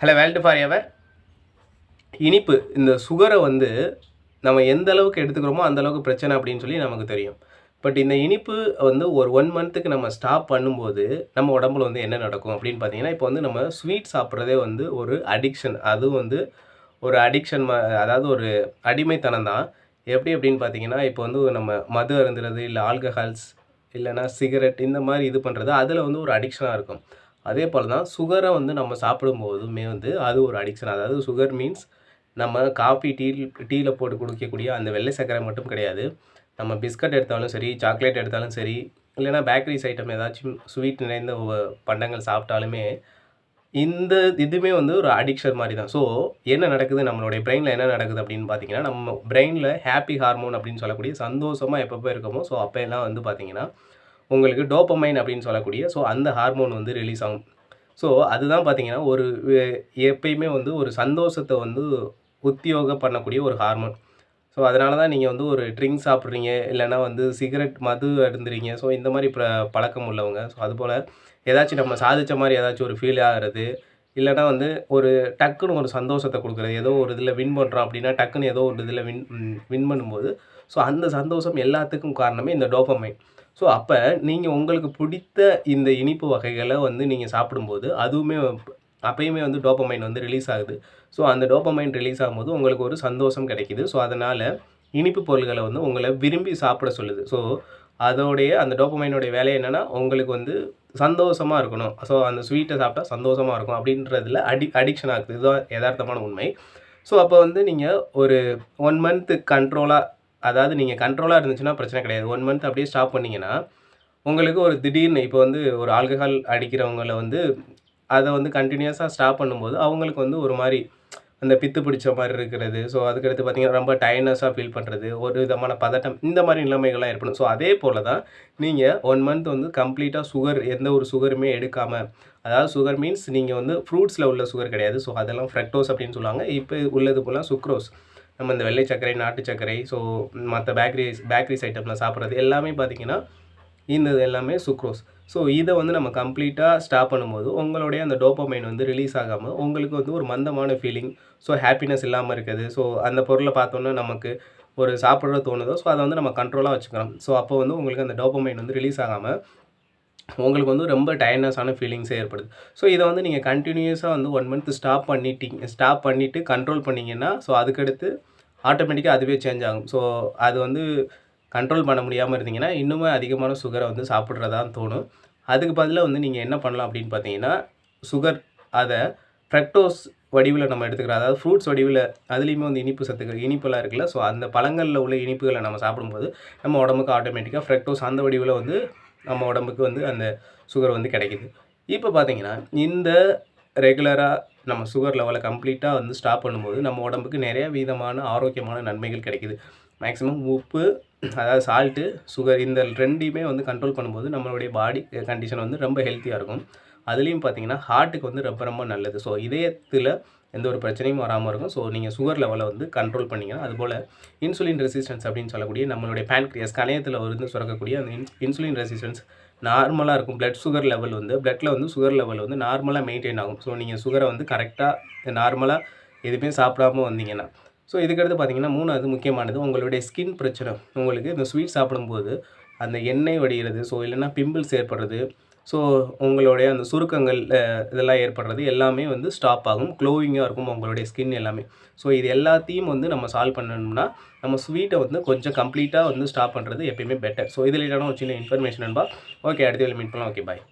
Hello world for ever. இனிப்பு இந்த சுகரை வந்து நம்ம எந்த அளவுக்கு எடுத்துக்கிறோமோ அந்த அளவுக்கு பிரச்சனை அப்படின்னு சொல்லி நமக்கு தெரியும். பட் இந்த இனிப்பு வந்து ஒரு ஒன் மந்த்துக்கு நம்ம ஸ்டாப் பண்ணும்போது நம்ம உடம்புல வந்து என்ன நடக்கும் அப்படின்னு பார்த்தீங்கன்னா இப்போ வந்து நம்ம ஸ்வீட் சாப்பிட்றதே வந்து ஒரு அடிக்ஷன் அதுவும் வந்து ஒரு அடிக்ஷன் அதாவது ஒரு அடிமைத்தனம் தான். எப்படி அப்படின்னு பார்த்தீங்கன்னா இப்போ வந்து நம்ம மது அருந்துறது இல்லை ஆல்கஹால்ஸ் இல்லைன்னா சிகரெட் இந்த மாதிரி இது பண்ணுறது அதில் வந்து ஒரு அடிக்ஷனாக இருக்கும். அதே போல் தான் சுகரை வந்து நம்ம சாப்பிடும்போதுமே வந்து அது ஒரு அடிக்ஷன் அதாவது சுகர் மீன்ஸ் நம்ம காஃபி டீ டீயில் போட்டு குடிக்கக்கூடிய அந்த வெள்ளை சர்க்கரை மட்டும் கிடையாது. நம்ம பிஸ்கட் எடுத்தாலும் சரி சாக்லேட் எடுத்தாலும் சரி இல்லைனா பேக்கரிஸ் ஐட்டம் ஏதாச்சும் ஸ்வீட் நிறைந்த பண்டங்கள் சாப்பிட்டாலுமே இந்த இதுவுமே வந்து ஒரு அடிக்ஷன் மாதிரி தான். ஸோ என்ன நடக்குது? நம்மளுடைய பிரெயினில் என்ன நடக்குது அப்படின்னு பார்த்தீங்கன்னா நம்ம பிரெயினில் ஹாப்பி ஹார்மோன் அப்படின்னு சொல்லக்கூடிய சந்தோஷமாக எப்பப்போ இருக்கமோ ஸோ அப்போ எல்லாம் வந்து பார்த்தீங்கன்னா உங்களுக்கு டோப்பமைன் அப்படின்னு சொல்லக்கூடிய ஸோ அந்த ஹார்மோன் வந்து ரிலீஸ் ஆகும். ஸோ அதுதான் பார்த்தீங்கன்னா ஒரு எப்பயுமே வந்து ஒரு சந்தோஷத்தை வந்து உத்தியோகம் பண்ணக்கூடிய ஒரு ஹார்மோன் ஸோ அதனால தான் நீங்கள் வந்து ஒரு ட்ரிங்க் சாப்பிட்றீங்க இல்லைன்னா வந்து சிகரெட் மது அருந்துறீங்க. ஸோ இந்த மாதிரி ப பழக்கம் உள்ளவங்க. ஸோ அதுபோல் ஏதாச்சும் நம்ம சாதித்த மாதிரி ஏதாச்சும் ஒரு ஃபீல் ஆகிறது இல்லைன்னா வந்து ஒரு டக்குன்னு ஒரு சந்தோஷத்தை கொடுக்குறது ஏதோ ஒரு இதில் வின் பண்ணுறோம் அப்படின்னா டக்குன்னு ஏதோ ஒரு இதில் வின் வின் பண்ணும்போது ஸோ அந்த சந்தோஷம் எல்லாத்துக்கும் காரணமே இந்த டோப்பமைன் ஸோ அப்போ நீங்கள் உங்களுக்கு பிடித்த இந்த இனிப்பு வகைகளை வந்து நீங்கள் சாப்பிடும்போது அதுவுமே அப்பயுமே வந்து டோப்பமைன் வந்து ரிலீஸ் ஆகுது. ஸோ அந்த டோப்பமைன் ரிலீஸ் ஆகும்போது உங்களுக்கு ஒரு சந்தோஷம் கிடைக்குது. ஸோ அதனால் இனிப்பு பொருள்களை வந்து உங்களை விரும்பி சாப்பிட சொல்லுது. ஸோ அதோடைய அந்த டோப்பமைனுடைய வேலை என்னென்னா உங்களுக்கு வந்து சந்தோஷமாக இருக்கணும். ஸோ அந்த ஸ்வீட்டை சாப்பிட்டா சந்தோஷமாக இருக்கும் அப்படின்றதுல அடி அடிக்ஷன் ஆகுது. இதுதான் யதார்த்தமான உண்மை. ஸோ அப்போ வந்து நீங்கள் ஒரு ஒன் மந்த்து கண்ட்ரோலாக அதாவது நீங்கள் கண்ட்ரோலாக இருந்துச்சுன்னா பிரச்சனை கிடையாது. ஒன் மந்த் அப்படியே ஸ்டாப் பண்ணீங்கன்னா உங்களுக்கு ஒரு திடீர்னு இப்போ வந்து ஒரு ஆல்கஹால் அடிக்கிறவங்கள வந்து அதை வந்து கண்டினியூஸாக ஸ்டாப் பண்ணும்போது அவங்களுக்கு வந்து ஒரு மாதிரி அந்த பித்து பிடிச்ச மாதிரி இருக்கிறது. ஸோ அதுக்கடுத்து பார்த்திங்கன்னா ரொம்ப டயர்னஸாக ஃபீல் பண்ணுறது ஒரு விதமான பதட்டம் இந்த மாதிரி நிலைமைகள்லாம் ஏற்படும். ஸோ அதே போல் தான் நீங்கள் ஒன் மந்த் வந்து கம்ப்ளீட்டாக சுகர் எந்த ஒரு சுகருமே எடுக்காமல் அதாவது சுகர் மீன்ஸ் நீங்கள் வந்து ஃப்ரூட்ஸில் உள்ள சுகர் கிடையாது. ஸோ அதெல்லாம் ஃப்ரெக்டோஸ் அப்படின்னு சொல்லுவாங்க. இப்போ உள்ளது போல் சுக்ரோஸ் நம்ம இந்த வெள்ளை சர்க்கரை நாட்டு சர்க்கரை ஸோ மற்ற பேக்கரிஸ் பேக்கரிஸ் ஐட்டம்லாம் சாப்பிட்றது எல்லாமே பார்த்தீங்கன்னா இந்த எல்லாமே சுக்ரோஸ் ஸோ இதை வந்து நம்ம கம்ப்ளீட்டாக ஸ்டாப் பண்ணும்போது உங்களுடைய அந்த டோப்பமைன் வந்து ரிலீஸ் ஆகாமல் உங்களுக்கு வந்து ஒரு மந்தமான ஃபீலிங் ஸோ ஹாப்பினஸ் இல்லாமல் இருக்குது. ஸோ அந்த பொருளை பார்த்தோன்னே நமக்கு ஒரு சாப்பிட்ற தோணுதோ ஸோ அதை வந்து நம்ம கண்ட்ரோலாக வச்சுக்கிறோம் ஸோ அப்போ வந்து உங்களுக்கு அந்த டோப்பமைன் வந்து ரிலீஸ் ஆகாமல் உங்களுக்கு வந்து ரொம்ப டயர்னஸான ஃபீலிங்ஸே ஏற்படுது. ஸோ இதை வந்து நீங்கள் கண்டினியூஸாக வந்து ஒன் மந்த் ஸ்டாப் பண்ணிட்டீங்க ஸ்டாப் பண்ணிவிட்டு கண்ட்ரோல் பண்ணிங்கன்னா ஸோ அதுக்கடுத்து ஆட்டோமேட்டிக்காக அதுவே சேஞ்ச் ஆகும். ஸோ அது வந்து கண்ட்ரோல் பண்ண முடியாமல் இருந்தீங்கன்னா இன்னுமே அதிகமான சுகரை வந்து சாப்பிட்றதா தோணும். அதுக்கு பதிலாக வந்து நீங்கள் என்ன பண்ணலாம் அப்படின்னு பார்த்தீங்கன்னா சுகர் அதை ஃப்ரக்டோஸ் வடிவில் நம்ம எடுத்துக்கிறோம் அதாவது ஃப்ரூட்ஸ் வடிவில் அதுலேயுமே வந்து இனிப்பு சத்துக்கள் இனிப்பெல்லாம் இருக்குல்ல. ஸோ அந்த பழங்களில் உள்ள இனிப்புகளை நம்ம சாப்பிடும்போது நம்ம உடம்புக்கு ஆட்டோமேட்டிக்காக ஃப்ரக்டோஸ் அந்த வடிவில் வந்து நம்ம உடம்புக்கு வந்து அந்த சுகர் வந்து கிடைக்குது. இப்போ பார்த்தீங்கன்னா இந்த ரெகுலராக நம்ம சுகர் லெவலை கம்ப்ளீட்டாக வந்து ஸ்டாப் பண்ணும்போது நம்ம உடம்புக்கு நிறைய விதமான ஆரோக்கியமான நன்மைகள் கிடைக்குது. மேக்ஸிமம் உப்பு அதாவது சால்ட்டு சுகர் இந்த ரெண்டையுமே வந்து கண்ட்ரோல் பண்ணும்போது நம்மளுடைய பாடி கண்டிஷன் வந்து ரொம்ப ஹெல்த்தியாக இருக்கும். அதுலேயும் பார்த்தீங்கன்னா ஹார்ட்டுக்கு வந்து ரொம்ப ரொம்ப நல்லது. ஸோ இதயத்தில் எந்த ஒரு பிரச்சனையும் வராமல் இருக்கும். ஸோ நீங்கள் சுகர் லெவலை வந்து கண்ட்ரோல் பண்ணிங்கன்னா அதுபோல் இன்சுலின் ரெசிஸ்டன்ஸ் அப்படின்னு சொல்லக்கூடிய நம்மளுடைய பேன்க்ரியாஸ் கணையத்தில் இருந்து சுரக்கக்கூடிய அந்த இன் இன்சுலின் ரெசிஸ்டன்ஸ் நார்மலாக இருக்கும். பிளட் சுகர் லெவல் வந்து பிளட்டில் வந்து சுகர் லெவல் வந்து நார்மலாக மெயின்டைன் ஆகும். ஸோ நீங்கள் சுகரை வந்து கரெக்டாக நார்மலாக எதுவுமே சாப்பிடாம வந்தீங்கன்னா ஸோ இதுக்கடுத்து பார்த்தீங்கன்னா மூணாவது முக்கியமானது உங்களுடைய ஸ்கின் பிரச்சனை. உங்களுக்கு இந்த ஸ்வீட் சாப்பிடும்போது அந்த எண்ணெய் வடிகிறது ஸோ இல்லைன்னா பிம்பிள்ஸ் ஏற்படுறது ஸோ உங்களுடைய அந்த சுருக்கங்கள் இதெல்லாம் ஏற்படுறது எல்லாமே வந்து ஸ்டாப் ஆகும் க்ளோவிங்காக இருக்கும் உங்களுடைய ஸ்கின் எல்லாமே. ஸோ இது எல்லாத்தையும் வந்து நம்ம சால்வ் பண்ணணும்னா நம்ம ஸ்வீட்டை வந்து கொஞ்சம் கம்ப்ளீட்டாக வந்து ஸ்டாப் பண்ணுறது எப்பயுமே பெட்டர் ஸோ இதில் இல்லைனா ஒரு சின்ன இன்ஃபர்மேஷன் நண்பா. ஓகே அடுத்த மீட் பண்ணலாம். Okay bye